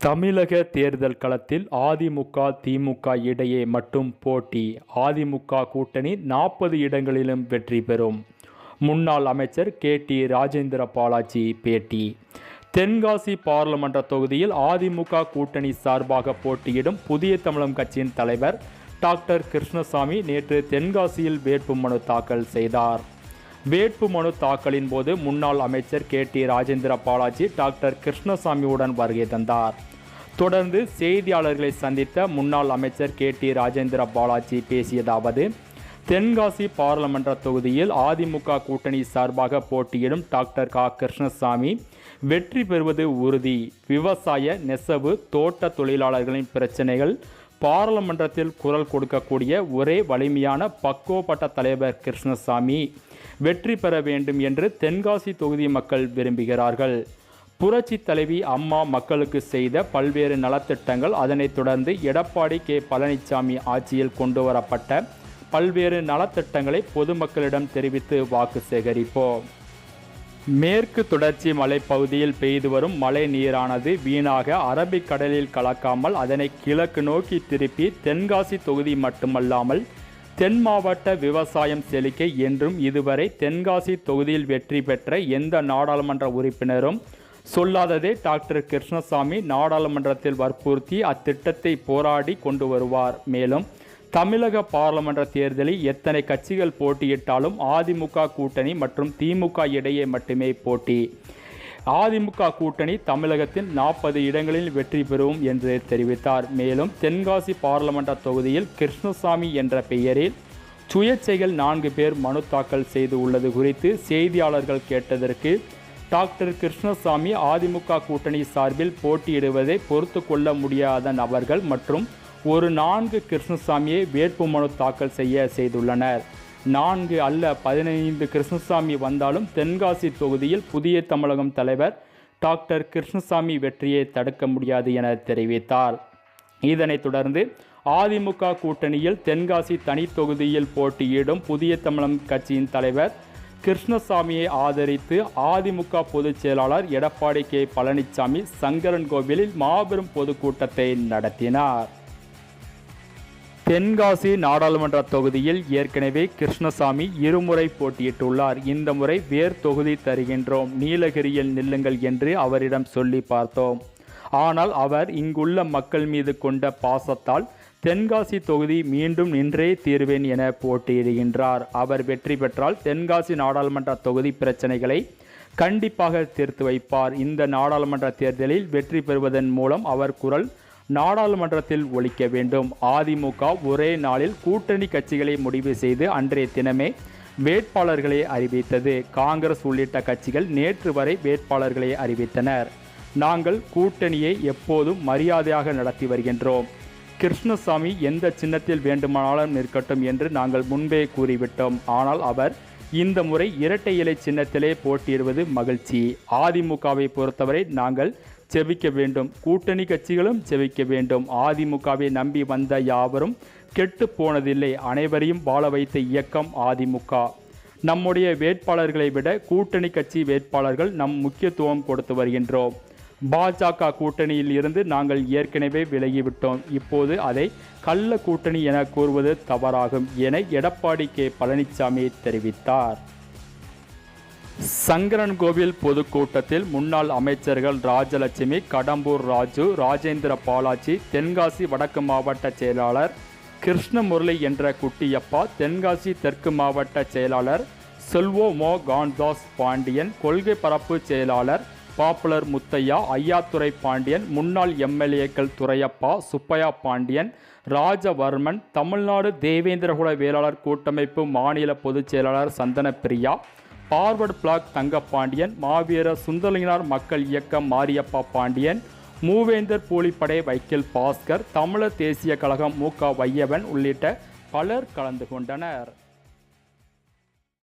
தமிழக தேர்தல் களத்தில் அதிமுக திமுக இடையே மட்டும் போட்டி. அதிமுக கூட்டணி நாற்பது இடங்களிலும் வெற்றி பெறும். முன்னாள் அமைச்சர் கே. டி. ராஜேந்திர பாலாஜி பேட்டி. தென்காசி பாராளுமன்ற தொகுதியில் அதிமுக கூட்டணி சார்பாக போட்டியிடும் புதிய தமிழம் கட்சியின் தலைவர் டாக்டர் கிருஷ்ணசாமி நேற்று தென்காசியில் வேட்புமனு தாக்கல் செய்தார். வேட்புமனு தாக்கலின் போது முன்னாள் அமைச்சர் K. T. Rajendra Balaji doctor கிருஷ்ணசாமியுடன் வருகை தந்தார். தொடர்ந்து செய்தியாளர்களை சந்தித்த முன்னாள் அமைச்சர் கே டி ராஜேந்திர பாலாஜி பேசியதாவது தென்காசி பாராளுமன்ற தொகுதியில் அதிமுக கூட்டணி சார்பாக போட்டியிடும் டாக்டர் கா. கிருஷ்ணசாமி வெற்றி பெறுவது உறுதி விவசாய நெசவு தோட்ட தொழிலாளர்களின் பிரச்சனைகள் பாராளுமன்றத்தில் குரல் கொடுக்கக்கூடிய ஒரே வலிமையான பக்குவப்பட்ட தலைவர் கிருஷ்ணசாமி வெற்றி பெற வேண்டும் என்று தென்காசி தொகுதி மக்கள் விரும்புகிறார்கள். புரட்சி தலைவி அம்மா மக்களுக்கு செய்த பல்வேறு நலத்திட்டங்கள் அதனைத் தொடர்ந்து எடப்பாடி கே. பழனிசாமி ஆட்சியில் கொண்டு வரப்பட்ட பல்வேறு நலத்திட்டங்களை பொதுமக்களிடம் தெரிவித்து வாக்கு சேகரிப்போம். மேற்கு தொடர்ச்சி மலைப்பகுதியில் பெய்து வரும் மழை நீரானது வீணாக அரபிக்கடலில் கலக்காமல் அதனை கிழக்கு நோக்கி திருப்பி தென்காசி தொகுதி மட்டுமல்லாமல் தென் மாவட்ட விவசாயம் செழிக்க என்றும் இதுவரை தென்காசி தொகுதியில் வெற்றி பெற்ற எந்த நாடாளுமன்ற உறுப்பினரும் சொல்லாததே டாக்டர் கிருஷ்ணசாமி நாடாளுமன்றத்தில் வற்புறுத்தி அத்திட்டத்தை போராடி கொண்டு வருவார். மேலும் தமிழக பாராளுமன்ற தேர்தலில் எத்தனை கட்சிகள் போட்டியிட்டாலும் அதிமுக கூட்டணி மற்றும் திமுக இடையே மட்டுமே போட்டி. அதிமுக கூட்டணி தமிழகத்தில் நாற்பது இடங்களில் வெற்றி பெறும் என்று தெரிவித்தார். மேலும் தென்காசி பாராளுமன்ற தொகுதியில் கிருஷ்ணசாமி என்ற பெயரில் சுயேட்சைகள் நான்கு பேர் மனு தாக்கல் செய்து உள்ளது குறித்து செய்தியாளர்கள் கேட்டதற்கு டாக்டர் கிருஷ்ணசாமி அதிமுக கூட்டணி சார்பில் போட்டியிடுவதை பொறுத்து கொள்ள முடியாத நபர்கள் மற்றும் ஒரு நான்கு கிருஷ்ணசாமியை வேட்புமனு தாக்கல் செய்ய செய்துள்ளனர். நான்கு அல்ல பதினைந்து கிருஷ்ணசாமி வந்தாலும் தென்காசி தொகுதியில் புதிய தமிழகம் தலைவர் டாக்டர் கிருஷ்ணசாமி வெற்றியை தடுக்க முடியாது என தெரிவித்தார். இதனைத் தொடர்ந்து அதிமுக கூட்டணியில் தென்காசி தனி தொகுதியில் போட்டியிடும் புதிய தமிழகம் கட்சியின் தலைவர் கிருஷ்ணசாமியை ஆதரித்து அதிமுக பொதுச் செயலாளர் எடப்பாடி கே. பழனிசாமி சங்கரன் கோவிலில் மாபெரும் பொதுக்கூட்டத்தை நடத்தினார். தென்காசி நாடாளுமன்ற தொகுதியில் ஏற்கனவே கிருஷ்ணசாமி இருமுறை போட்டியிட்டுள்ளார். இந்த முறை வேர் தொகுதி தருகின்றோம். நீலகிரியில் நில்லுங்கள் என்று அவரிடம் சொல்லி பார்த்தோம். ஆனால் அவர் இங்குள்ள மக்கள் மீது கொண்ட பாசத்தால் தென்காசி தொகுதி மீண்டும் நின்றே தீர்வேன் என போட்டியிடுகின்றார். அவர் வெற்றி பெற்றால் தென்காசி நாடாளுமன்ற தொகுதி பிரச்சனைகளை கண்டிப்பாக தீர்த்து வைப்பார். இந்த நாடாளுமன்ற தேர்தலில் வெற்றி பெறுவதன் மூலம் அவர் குரல் நாடாளுமன்றத்தில் ஒழிக்க வேண்டும். அதிமுக ஒரே நாளில் கூட்டணி கட்சிகளை முடிவு செய்து அன்றைய தினமே வேட்பாளர்களை அறிவித்தது. காங்கிரஸ் உள்ளிட்ட கட்சிகள் நேற்று வரை வேட்பாளர்களை அறிவித்தனர். நாங்கள் கூட்டணியை எப்போதும் மரியாதையாக நடத்தி வருகின்றோம். கிருஷ்ணசாமி எந்த சின்னத்தில் வேண்டுமானாலும் நிற்கட்டும் என்று நாங்கள் முன்பே கூறிவிட்டோம். ஆனால் அவர் இந்த முறை இரட்டை இலை சின்னத்திலே போட்டியிடுவது மகிழ்ச்சி. அதிமுகவை பொறுத்தவரை நாங்கள் செவிக்க வேண்டும். கூட்டணி கட்சிகளும் செவிக்க வேண்டும். அதிமுகவை நம்பி வந்த யாவரும் கெட்டு போனதில்லை. அனைவரையும் வாழ வைத்த இயக்கம் அதிமுக. நம்முடைய வேட்பாளர்களை விட கூட்டணி கட்சி வேட்பாளர்கள் நம் முக்கியத்துவம் கொடுத்து வருகின்றோம். பாஜக கூட்டணியில் இருந்து நாங்கள் ஏற்கனவே விலகிவிட்டோம். இப்போது அதை கள்ள கூட்டணி என கூறுவது தவறாகும் என எடப்பாடி கே. பழனிசாமி தெரிவித்தார். சங்கரன் கோவில் பொதுக்கூட்டத்தில் முன்னாள் அமைச்சர்கள் ராஜலட்சுமி கடம்பூர் ராஜு ராஜேந்திர பாலாஜி தென்காசி வடக்கு மாவட்ட செயலாளர் கிருஷ்ணமுரளி என்ற குட்டியப்பா தென்காசி தெற்கு மாவட்ட செயலாளர் செல்வோ மோ கான்தாஸ் பாண்டியன் கொள்கை பரப்பு செயலாளர் பாப்புலர் முத்தையா ஐயாத்துறை பாண்டியன் முன்னாள் எம்எல்ஏக்கள் துரையப்பா சுப்பையா பாண்டியன் ராஜவர்மன் தமிழ்நாடு தேவேந்திரகுல வேளாளர் கூட்டமைப்பு மாநில பொதுச் செயலாளர் சந்தன பிரியா பார்வர்டு பிளாக் தங்கப்பாண்டியன் மாவீர சுந்தரலிங்கனார் மக்கள் இயக்கம் மாரியப்பா பாண்டியன் மூவேந்தர் பூலிப்படை வைக்கில் பாஸ்கர் தமிழர் தேசிய கழகம் மு க வையவன் உள்ளிட்ட பலர் கலந்து கொண்டனர்.